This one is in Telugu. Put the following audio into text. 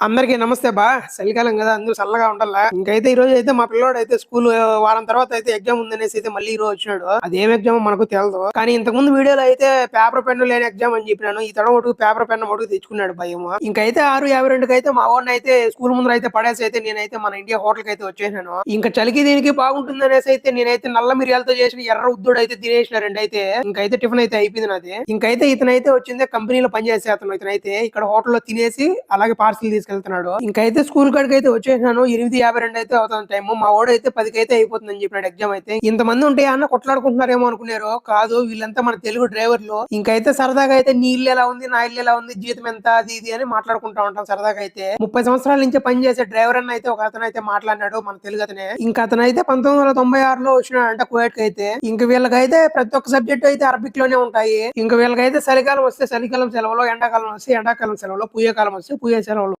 అందరికీ నమస్తే బా. చలికాలం కదా అందరూ చల్లగా ఉండాలా? ఇంకైతే ఈ రోజు అయితే మా పిల్లోడు అయితే స్కూల్ వారం తర్వాత అయితే ఎగ్జామ్ ఉందనేసి అయితే మళ్ళీ ఈ రోజు వచ్చినాడు. అది ఏం ఎగ్జామ్ మనకు తెలియదు కానీ ఇంతకు ముందు వీడియోలో అయితే పేపర్ పెన్ను లేని ఎగ్జామ్ అని చెప్పినాను. ఈ తడ ఒకటి పేపర్ పెన్ ఒకటి తెచ్చుకున్నాడు భయం ఇంకైతే ఆరు యాభై రెండుకి అయితే మా వాడిని అయితే స్కూల్ ముందర అయితే పడేసి అయితే నేనైతే మన ఇండియా హోటల్కి అయితే వచ్చేసాను ఇంకా చలికి దీనికి బాగుంటుంది అనేసి అయితే నేనైతే నల్ల మిరియాలతో చేసిన ఎర్ర ఉద్దుడు అయితే తినేసిన రెండైతే. ఇంకైతే టిఫిన్ అయితే అయిపోయింది నాది. ఇంకైతే ఇతనైతే వచ్చింది కంపెనీలో పనిచేసే అతను. ఇతనైతే ఇక్కడ హోటల్లో తినేసి అలాగే పార్సిల్ తీసుకెళ్తున్నాడు. ఇంకైతే స్కూల్ కాడికి అయితే వచ్చేసాను ఎనిమిది యాభై రెండు అయితే అవుతుంది టైము. మా వాడు అయితే పదికి అయితే అయిపోతుందని చెప్పినాడు ఎగ్జామ్ అయితే. ఇంతమంది ఉంటే అన్న కొట్లాడుకుంటున్నారేమో అనుకున్నారు కాదు వీళ్ళంతా మన తెలుగు డ్రైవర్లు. ఇంకైతే సరదాగా అయితే నీ ఇల్లు ఎలా ఉంది నా ఇల్లు ఎలా ఉంది జీతం ఎంత అది ఇది అని మాట్లాడుకుంటా ఉంటాం సరదాగా అయితే. ముప్పై సంవత్సరాల నుంచి పనిచేసే డ్రైవర్ అన్న అయితే ఒక అతను అయితే మాట్లాడినాడు మన తెలుగు అతనే. ఇంకా అతను అయితే పంతొమ్మిది వందల తొంభై ఆరులో వచ్చినాడంట కువైట్కి అయితే. ఇంక వీళ్ళకైతే ప్రతి ఒక్క సబ్జెక్ట్ అయితే అరబిక్లోనే ఉంటాయి. ఇంక వీళ్ళకైతే చలికాలం వస్తే చలికాలం సెలవులో ఎండాకాలం వస్తే ఎండాకాలం సెలవులో పూయకాలం వస్తే పూయ సెలవులు.